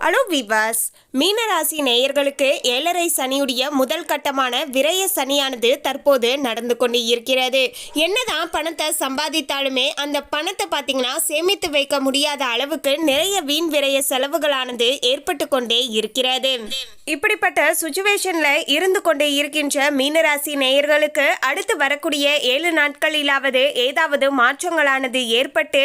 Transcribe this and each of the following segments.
Hello விவாஸ் மீனராசி நேயர்களுக்கு ஏழரை சனியுடைய முதல் கட்டமான விரய சனியானது தற்போது நடந்து கொண்டு இருக்கிறது என்னதான் பணத்தை சம்பாதித்தாலுமே அந்த பணத்தை பார்த்தீங்கன்னா சேமித்து வைக்க முடியாத அளவுக்கு நிறைய வீண் விரய செலவுகளானது ஏற்பட்டு கொண்டே இருக்கிறது. இப்படிப்பட்ட சுச்சுவேஷனில் இருந்து கொண்டே இருக்கின்ற மீனராசி நேயர்களுக்கு அடுத்து வரக்கூடிய ஏழு நாட்களிலாவது ஏதாவது மாற்றங்களானது ஏற்பட்டு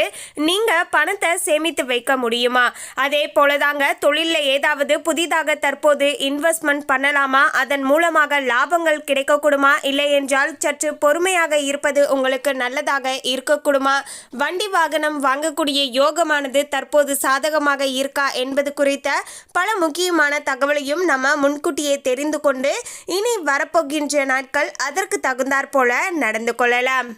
நீங்கள் பணத்தை சேமித்து வைக்க முடியுமா? அதே போலதாங்க தொழிலில் ஏதாவது புதிதாக தற்போது இன்வெஸ்ட்மெண்ட் பண்ணலாமா? அதன் மூலமாக லாபங்கள் கிடைக்கக்கூடுமா? இல்லை என்றால் சற்று பொறுமையாக இருப்பது உங்களுக்கு நல்லதாக இருக்கக்கூடுமா? வண்டி வாகனம் வாங்கக்கூடிய யோகமானது தற்போது சாதகமாக இருக்கா என்பது குறித்த பல முக்கியமான தகவலையும் நம்ம முன்கூட்டியே தெரிந்து கொண்டு இனி வரப்போகின்ற நாட்கள் அதற்கு தகுந்தாற் போல நடந்து கொள்ளலாம்.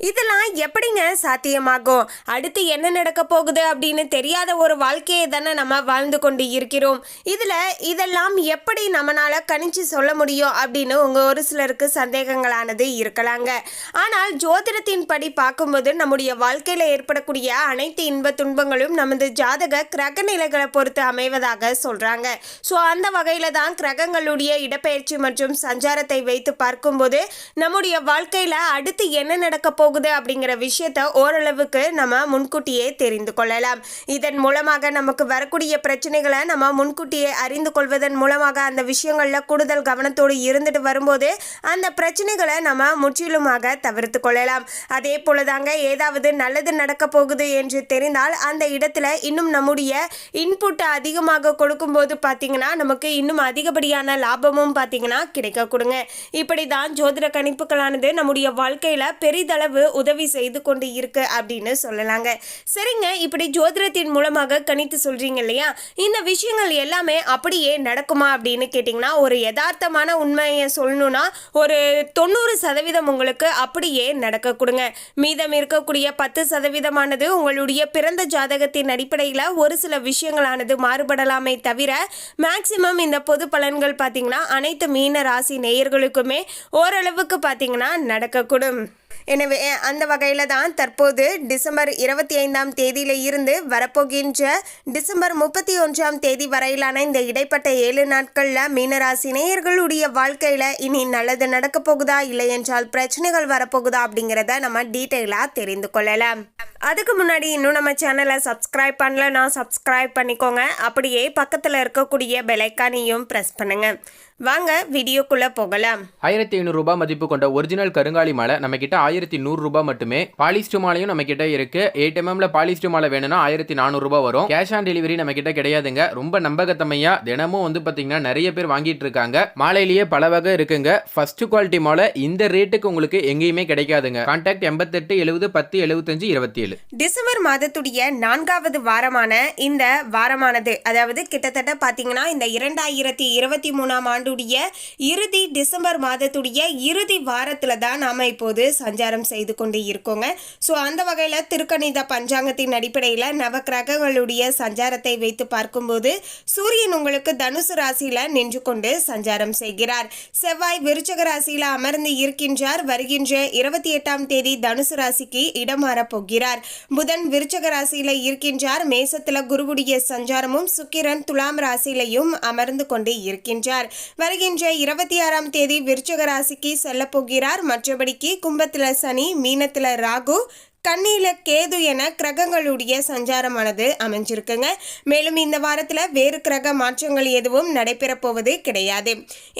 இதெல்லாம் எப்படிங்க சாத்தியமாகும்? அடுத்து என்ன நடக்க போகுது அப்படின்னு தெரியாத ஒரு வாழ்க்கையை தானே நம்ம வாழ்ந்து கொண்டு இருக்கிறோம். இதில் இதெல்லாம் எப்படி நம்மளால கணிச்சு சொல்ல முடியும் அப்படின்னு உங்கள் ஒரு சிலருக்கு சந்தேகங்களானது இருக்கலாங்க. ஆனால் ஜோதிடத்தின் படி பார்க்கும்போது நம்முடைய வாழ்க்கையில் ஏற்படக்கூடிய அனைத்து இன்ப துன்பங்களும் நமது ஜாதக கிரக நிலைகளை பொறுத்து அமைவதாக சொல்கிறாங்க ஸோ அந்த வகையில் தான் கிரகங்களுடைய இடப்பெயர்ச்சி மற்றும் சஞ்சாரத்தை வைத்து பார்க்கும்போது நம்முடைய வாழ்க்கையில் அடுத்து என்ன நடக்க போகுது அப்படிங்கிற விஷயத்த ஓரளவுக்கு நம்ம முன்கூட்டியே தெரிந்து கொள்ளலாம். இதன் மூலமாக நமக்கு வரக்கூடிய பிரச்சனைகளை நம்ம முன்கூட்டியே அறிந்து கொள்வதன் மூலமாக அந்த விஷயங்களில் கூடுதல் கவனத்தோடு இருந்துட்டு வரும்போது அந்த பிரச்சனைகளை நம்ம முற்றிலுமாக தவிர்த்து கொள்ளலாம். அதே போலதாங்க ஏதாவது நல்லது நடக்க போகுது என்று தெரிந்தால் அந்த இடத்துல இன்னும் நம்முடைய இன்புட் அதிகமாக கொடுக்கும்போது பார்த்தீங்கன்னா நமக்கு இன்னும் அதிகப்படியான லாபமும் பார்த்தீங்கன்னா கிடைக்க கொடுங்க. இப்படி தான் ஜோதிட கணிப்புகளானது நம்முடைய வாழ்க்கையில் பெரிதளவு உதவி செய்து கொண்டு இருக்கு அப்படின்னு சொல்லலாங்க. சரிங்க இப்படி ஜோதிடத்தின் மூலமாக கணித்து சொல்றீங்க இல்லையா? இந்த விஷயங்கள் எல்லாமே அப்படியே நடக்குமா அப்படின்னு கேட்டிங்கன்னா ஒரு யதார்த்தமான உண்மையை சொல்லணும்னா ஒரு தொண்ணூறு சதவீதம் உங்களுக்கு அப்படியே நடக்க கொடுங்க. மீதம் இருக்கக்கூடிய பத்து சதவீதமானது உங்களுடைய பிறந்த ஜாதகத்தின் அடிப்படையில் ஒரு சில விஷயங்களானது மாறுபடலாமே தவிர மேக்சிமம் இந்த பொது பலன்கள் பார்த்தீங்கன்னா அனைத்து மீன ராசி நேயர்களுக்குமே ஓரளவுக்கு பார்த்தீங்கன்னா நடக்கக்கூடும். எனவே அந்த வகையில் தான் தற்போது டிசம்பர் இருபத்தி ஐந்தாம் தேதியில இருந்து வரப்போகின்ற டிசம்பர் முப்பத்தி ஒன்றாம் தேதி வரையிலான இந்த இடைப்பட்ட ஏழு நாட்களில் மீனராசி நேயர்களுடைய வாழ்க்கையில் இனி நல்லது நடக்க போகுதா இல்லை என்றால் பிரச்சனைகள் வரப்போகுதா அப்படிங்கிறத நம்ம டீட்டெயிலாக தெரிந்து கொள்ளலாம். அதுக்கு முன்னாடி இன்னும் நம்ம சேனலை சப்ஸ்கிரைப் பண்ணலன்னா சப்ஸ்கிரைப் பண்ணிக்கோங்க. அப்படியே பக்கத்தில் இருக்கக்கூடிய பெலைக்கானையும் ப்ரெஸ் பண்ணுங்கள் வாங்க வீடியோக்குள்ளே போகலாம். ஆயிரத்தி ஐநூறுரூபா மதிப்பு கொண்ட ஒரிஜினல் கருங்காலி மாலை நம்ம கிட்ட ஆயிரத்தி நூறுரூபா மட்டுமே. பாலிஸ்டு மாலையும் நம்ம கிட்ட இருக்கு எயிட் எம்எம்ல பாலிஸ்டு மாலை வேணும்னா ஆயிரத்தி நானூறுரூபா வரும். கேஷ் ஆன் டெலிவரி நம்ம கிட்ட கிடையாதுங்க. ரொம்ப நம்பகத்தமையா தினமும் வந்து பாத்தீங்கன்னா நிறைய பேர் வாங்கிட்டு இருக்காங்க. மாலையிலேயே பல வகை இருக்குங்க. ஃபர்ஸ்ட் குவாலிட்டி மாலை இந்த ரேட்டுக்கு உங்களுக்கு எங்கேயுமே கிடைக்காதுங்க. கான்டாக்ட் எண்பத்தெட்டு எழுபது பத்து எழுபத்தஞ்சு இருபத்தி ஏழு டிசம்பர் மாதத்துடைய நான்காவது வாரமான இந்த வாரமானது அதாவது கிட்டத்தட்ட பார்த்தீங்கன்னா இந்த இரண்டாயிரத்தி இருபத்தி மூணாம் ஆண்டுடைய இறுதி டிசம்பர் மாதத்துடைய இறுதி வாரத்தில் தான் நாம் இப்போது சஞ்சாரம் செய்து கொண்டு இருக்கோங்க. ஸோ அந்த வகையில் திருக்கணித பஞ்சாங்கத்தின் அடிப்படையில் நவக்கிரகங்களுடைய சஞ்சாரத்தை வைத்து பார்க்கும்போது சூரியன் உங்களுக்கு தனுசு ராசியில் நின்று கொண்டு சஞ்சாரம் செய்கிறார். செவ்வாய் விருச்சக ராசியில் அமர்ந்து இருக்கின்றார். வருகின்ற இருபத்தி எட்டாம் தேதி தனுசு ராசிக்கு இடமாறப் போகிறார். புதன் விருச்சக ராசியில் இருக்கின்றார். மேசத்தில் குருவுடைய சஞ்சாரமும் சுக்கிரன் துலாம் ராசியிலையும் அமர்ந்து கொண்டு இருக்கின்றார். வருகின்ற இருபத்தி ஆறாம் தேதி விருச்சக ராசிக்கு செல்ல போகிறார். மற்றபடிக்கு கும்பத்தில் சனி மீனத்தில் ராகு கண்ணியில கேது என கிரகங்களுடைய சஞ்சாரமானது அமைஞ்சிருக்குங்க. மேலும் இந்த வாரத்தில் வேறு கிரக மாற்றங்கள் எதுவும் நடைபெறப் போவது கிடையாது.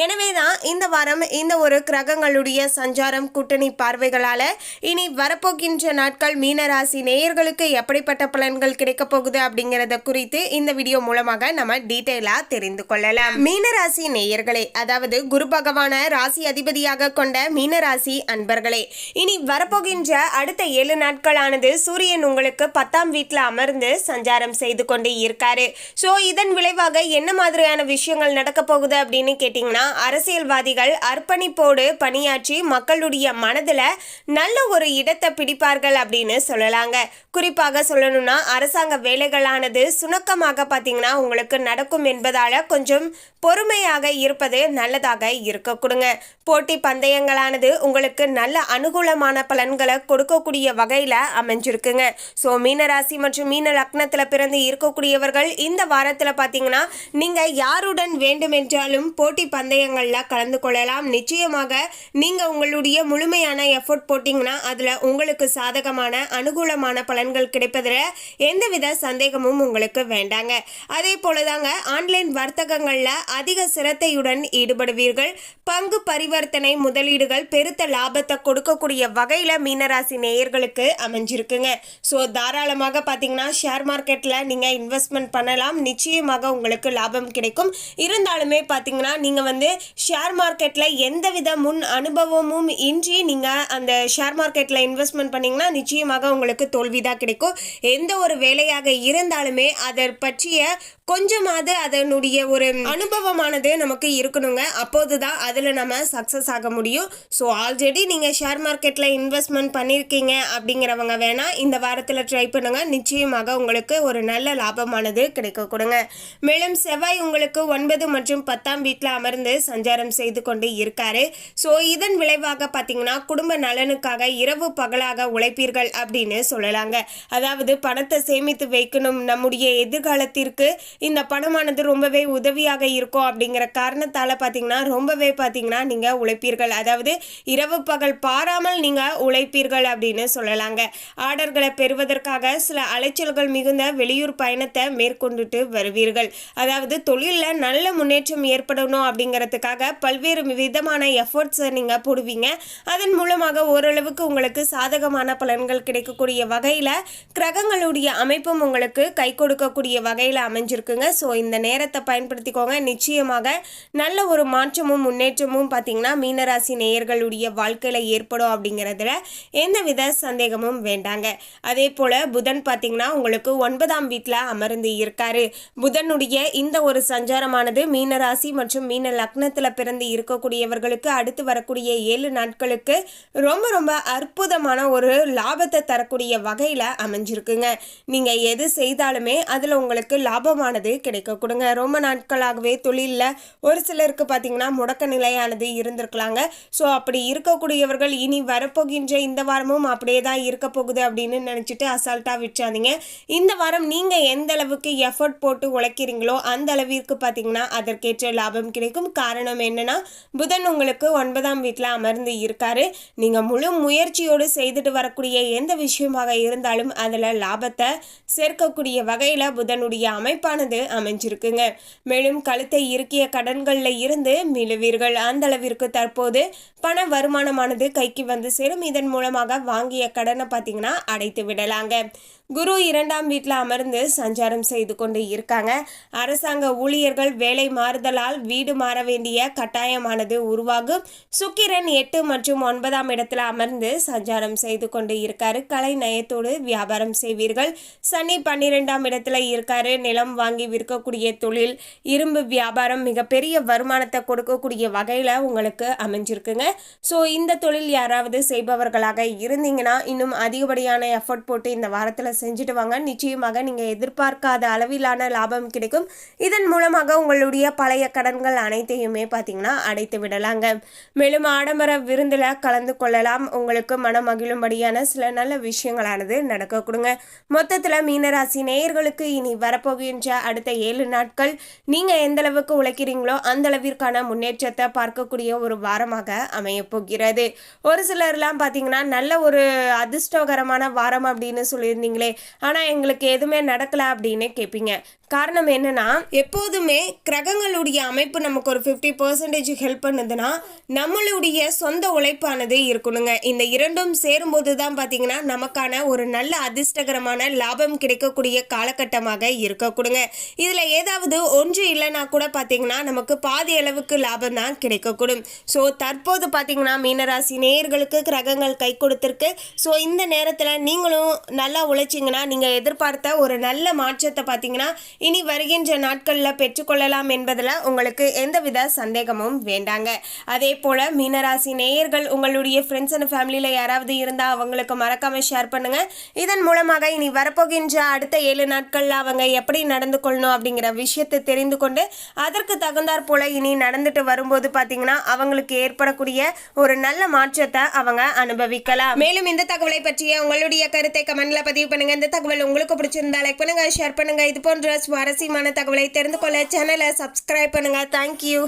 எனவே தான் இந்த வாரம் இந்த ஒரு கிரகங்களுடைய சஞ்சாரம் கூட்டணி பார்வைகளால் இனி வரப்போகின்ற நாட்கள் மீனராசி நேயர்களுக்கு எப்படிப்பட்ட பலன்கள் கிடைக்கப் போகுது அப்படிங்கிறத குறித்து இந்த வீடியோ மூலமாக நம்ம டீட்டெயிலாக தெரிந்து கொள்ளலாம். மீனராசி நேயர்களே அதாவது குரு பகவான ராசி அதிபதியாக கொண்ட மீனராசி அன்பர்களே இனி வரப்போகின்ற அடுத்த ஏழு நாட்கள் நாட்களானது சூரியன் உங்களுக்கு பத்தாம் வீட்டில் அமர்ந்து சஞ்சாரம் செய்து கொண்டு இருக்காரு. ஸோ இதன் விளைவாக என்ன மாதிரியான விஷயங்கள் நடக்க போகுது அப்படின்னு கேட்டிங்கன்னா அரசியல்வாதிகள் அர்ப்பணிப்போடு பணியாற்றி மக்களுடைய மனதில் நல்ல ஒரு இடத்தை பிடிப்பார்கள் அப்படின்னு சொல்லலாங்க. குறிப்பாக சொல்லணும்னா அரசாங்க வேலைகளானது சுணக்கமாக பார்த்தீங்கன்னா உங்களுக்கு நடக்கும் என்பதால் கொஞ்சம் பொறுமையாக இருப்பது நல்லதாக இருக்க கொடுங்க. போட்டி பந்தயங்களானது உங்களுக்கு நல்ல அனுகூலமான பலன்களை கொடுக்கக்கூடிய வகையில் வகையில் அமைஞ்சிருக்குங்க. ஸோ மீனராசி மற்றும் மீன லக்னத்தில் பிறந்து இருக்கக்கூடியவர்கள் இந்த வாரத்தில் பார்த்தீங்கன்னா நீங்கள் யாருடன் வேண்டுமென்றாலும் போட்டி பந்தயங்களில் கலந்து கொள்ளலாம். நிச்சயமாக நீங்கள் உங்களுடைய முழுமையான எஃபோர்ட் போட்டிங்கன்னா அதில் உங்களுக்கு சாதகமான அனுகூலமான பலன்கள் கிடைப்பதில் எந்தவித சந்தேகமும் உங்களுக்கு வேண்டாங்க. அதே போல தாங்க ஆன்லைன் வர்த்தகங்களில் அதிக சிரத்தையுடன் ஈடுபடுவீர்கள். பங்கு பரிவர்த்தனை முதலீடுகள் பெருத்த லாபத்தை கொடுக்கக்கூடிய வகையில் மீனராசி நேயர்களுக்கு அமைஞ்சிருக்குங்க. ஸோ தாராளமாக பார்த்தீங்கன்னா ஷேர் மார்க்கெட்டில் நீங்கள் இன்வெஸ்ட்மெண்ட் பண்ணலாம். நிச்சயமாக உங்களுக்கு லாபம் கிடைக்கும். இருந்தாலுமே பார்த்தீங்கன்னா நீங்கள் வந்து ஷேர் மார்க்கெட்டில் எந்தவித முன் அனுபவமும் இன்றி நீங்கள் அந்த ஷேர் மார்க்கெட்டில் இன்வெஸ்ட்மெண்ட் பண்ணிங்கன்னா நிச்சயமாக உங்களுக்கு தோல்வி தான் கிடைக்கும். எந்த ஒரு வேலையாக இருந்தாலுமே அதை பற்றிய கொஞ்சமாவது அதனுடைய ஒரு அனுபவமானது நமக்கு இருக்கணுங்க. அப்போது தான் அதில் நம்ம சக்ஸஸ் ஆக முடியும். ஸோ ஆல்ரெடி நீங்கள் ஷேர் மார்க்கெட்டில் இன்வெஸ்ட்மெண்ட் பண்ணியிருக்கீங்க அப்படிங்கிறவங்க வேணால் இந்த வாரத்தில் ட்ரை பண்ணுங்க. நிச்சயமாக உங்களுக்கு ஒரு நல்ல லாபமானது கிடைக்க கொடுங்க. மேலும் செவ்வாய் உங்களுக்கு ஒன்பது மற்றும் பத்தாம் வீட்டில் அமர்ந்து சஞ்சாரம் செய்து கொண்டு இருக்காரு. ஸோ இதன் விளைவாக பார்த்தீங்கன்னா குடும்ப நலனுக்காக இரவு பகலாக உழைப்பீர்கள் அப்படின்னு சொல்லலாங்க. அதாவது பணத்தை சேமித்து வைக்கணும். நம்முடைய எதிர்காலத்திற்கு இந்த பணமானது ரொம்பவே உதவியாக இருக்கும் அப்படிங்கிற காரணத்தால் பார்த்தீங்கன்னா ரொம்பவே பார்த்தீங்கன்னா நீங்கள் உழைப்பீர்கள். அதாவது இரவு பகல் பாராமல் நீங்கள் உழைப்பீர்கள் அப்படின்னு சொல்லலாங்க. ஆர்டர்களை பெறுவதற்காக சில அலைச்சல்கள் மிகுந்த வெளியூர் பயணத்தை மேற்கொண்டுட்டு வருவீர்கள். அதாவது தொழிலில் நல்ல முன்னேற்றம் ஏற்படணும் அப்படிங்கிறதுக்காக பல்வேறு விதமான எஃபர்ட்ஸை நீங்கள் போடுவீங்க. அதன் மூலமாக ஓரளவுக்கு உங்களுக்கு சாதகமான பலன்கள் கிடைக்கக்கூடிய வகையில் கிரகங்களுடைய அமைப்பும் உங்களுக்கு கை கொடுக்கக்கூடிய வகையில் இருக்குங்க. ஸோ இந்த நேரத்தை பயன்படுத்திக்கோங்க. நிச்சயமாக நல்ல ஒரு மாற்றமும் முன்னேற்றமும் பார்த்தீங்கன்னா மீனராசி நேயர்களுடைய வாழ்க்கையில் ஏற்படும் அப்படிங்கிறதுல எந்தவித சந்தேகமும் வேண்டாங்க. அதே போல் புதன் பார்த்தீங்கன்னா உங்களுக்கு ஒன்பதாம் வீட்டில் அமர்ந்து இருக்காரு. புதனுடைய இந்த ஒரு சஞ்சாரமானது மீனராசி மற்றும் மீன லக்னத்தில் பிறந்து இருக்கக்கூடியவர்களுக்கு அடுத்து வரக்கூடிய ஏழு நாட்களுக்கு ரொம்ப ரொம்ப அற்புதமான ஒரு லாபத்தை தரக்கூடிய வகையில் அமைஞ்சிருக்குங்க. நீங்கள் எது செய்தாலுமே அதில் உங்களுக்கு நிலையானது கிடைக்க கொடுங்க. ரொம்ப நாட்களாகவே தொழிலில் ஒரு சிலருக்கு பார்த்தீங்கன்னா முடக்க நிலையானது இருந்திருக்கலாங்க. ஸோ அப்படி இருக்கக்கூடியவர்கள் இனி வரப்போகின்ற இந்த வாரமும் அப்படியே தான் இருக்க போகுது அப்படின்னு நினச்சிட்டு அசால்ட்டாக விட்டுறாதீங்க. இந்த வாரம் நீங்கள் எந்த அளவுக்கு எஃபர்ட் போட்டு உழைக்கிறீங்களோ அந்த அளவிற்கு பார்த்தீங்கன்னா அதற்கேற்ற லாபம் கிடைக்கும். காரணம் என்னென்னா புதன் உங்களுக்கு ஒன்பதாம் வீட்டில் அமர்ந்து இருக்காரு. நீங்கள் முழு முயற்சியோடு செய்துட்டு வரக்கூடிய எந்த விஷயமாக இருந்தாலும் அதில் லாபத்தை சேர்க்கக்கூடிய வகையில் புதனுடைய அமைப்பானது ஆனது அமைஞ்சிருக்குங்க. மேலும் கழுத்தை இறுக்கிய கடன்களில் இருந்து மீளுவீர்கள். அந்த அளவிற்கு தற்போது பண வருமானமானது கைக்கு வந்து சேரும். இதன் மூலமாக வாங்கிய கடனை பார்த்தீங்கன்னா அடைத்து விடலாங்க. குரு இரண்டாம் வீட்டில் அமர்ந்து சஞ்சாரம் செய்து கொண்டு இருக்காங்க. அரசாங்க ஊழியர்கள் வேலை மாறுதலால் வீடு மாற வேண்டிய கட்டாயமானது உருவாகும். சுக்கிரன் எட்டு மற்றும் ஒன்பதாம் இடத்துல அமர்ந்து சஞ்சாரம் செய்து கொண்டு இருக்காரு. கலை நயத்தோடு வியாபாரம் செய்வீர்கள். சனி பன்னிரெண்டாம் இடத்துல இருக்காரு. நிலம் வாங்கி விற்கக்கூடிய தொழில் இரும்பு வியாபாரம் மிகப்பெரிய வருமானத்தை கொடுக்கக்கூடிய வகையில் உங்களுக்கு அமைஞ்சிருக்குங்க. ஸோ இந்த தொழில் யாராவது செய்பவர்களாக இருந்தீங்கன்னா இன்னும் அதிகப்படியான எஃபர்ட் போட்டு இந்த வாரத்தில் செஞ்சுட்டு வாங்க. நிச்சயமாக நீங்கள் எதிர்பார்க்காத அளவிலான லாபம் கிடைக்கும். இதன் மூலமாக உங்களுடைய பழைய கடன்கள் அனைத்தையுமே பார்த்தீங்கன்னா அடைத்து விடலாங்க. மேலும் ஆடம்பர விருந்தில் கலந்து கொள்ளலாம். உங்களுக்கு மனம் மகிழும்படியான சில நல்ல விஷயங்களானது நடக்க கொடுங்க. மொத்தத்தில் மீனராசி நேயர்களுக்கு இனி வரப்போகின்ற அடுத்த ஏழு நாட்கள் நீங்கள் எந்தளவுக்கு உழைக்கிறீங்களோ அந்த அளவிற்கான முன்னேற்றத்தை பார்க்கக்கூடிய ஒரு வாரமாக அமையப்போகிறது ஒரு சிலர்லாம் பார்த்தீங்கன்னா நல்ல ஒரு அதிர்ஷ்டகரமான வாரம் அப்படின்னு சொல்லியிருந்தீங்களே ஆனால் எங்களுக்கு எதுவுமே நடக்கல அப்படின்னு கேட்பீங்க காரணம் என்னன்னா எப்போதுமே கிரகங்களுடைய அமைப்பு நமக்கு ஒரு ஃபிஃப்டி பர்சன்டேஜ் ஹெல்ப் பண்ணுதுன்னா நம்மளுடைய சொந்த உழைப்பானது இருக்கணுங்க. இந்த இரண்டும் சேரும்போது தான் பார்த்தீங்கன்னா நமக்கான ஒரு நல்ல அதிர்ஷ்டகரமான லாபம் கிடைக்கக்கூடிய காலகட்டமாக இருக்கக்கூடுங்க இதில் ஏதாவது ஒன்று இல்லைன்னா கூட பார்த்தீங்கன்னா நமக்கு பாதி அளவுக்கு லாபம் தான் கிடைக்கக்கூடும். ஸோ தற்போது பார்த்தீங்கன்னா மீனராசி நேயர்களுக்கு கிரகங்கள் கை கொடுத்துருக்கு. ஸோ இந்த நேரத்தில் நீங்களும் நல்லா உழைச்சிங்கன்னா நீங்கள் எதிர்பார்த்த ஒரு நல்ல மாற்றத்தை பார்த்தீங்கன்னா இனி வருகின்ற நாட்களில் பெற்றுக்கொள்ளலாம் என்பதில் உங்களுக்கு எந்தவித சந்தேகமும் வேண்டாங்க. அதே போல் மீனராசி நேயர்கள் உங்களுடைய ஃப்ரெண்ட்ஸ் அண்ட் ஃபேமிலியில் யாராவது இருந்தால் அவங்களுக்கு மறக்காமல் ஷேர் பண்ணுங்கள் இதன் மூலமாக இனி வரப்போகின்ற அடுத்த ஏழு நாட்களில் அவங்க எப்படி நடந்து கொள்ளணும் அப்படிங்கிற விஷயத்தை தெரிந்து கொண்டு அதற்கு தகுந்தாற் போல இனி நடந்துட்டு வரும்போது பார்த்தீங்கன்னா அவங்களுக்கு ஏற்படக்கூடிய ஒரு நல்ல மாற்றத்தை அவங்க அனுபவிக்கலாம். மேலும் இந்த தகவலை பற்றிய உங்களுடைய கருத்தை கமெண்ட்ல பதிவு பண்ணுங்க. இந்த தகவல் உங்களுக்கு பிடிச்சிருந்தா லைக் பண்ணுங்க ஷேர் பண்ணுங்க. இது போன்ற சுவாரஸ்யமான தகவலை தெரிந்து கொள்ள சேனலை சப்ஸ்கிரைப் பண்ணுங்க. தேங்க்யூ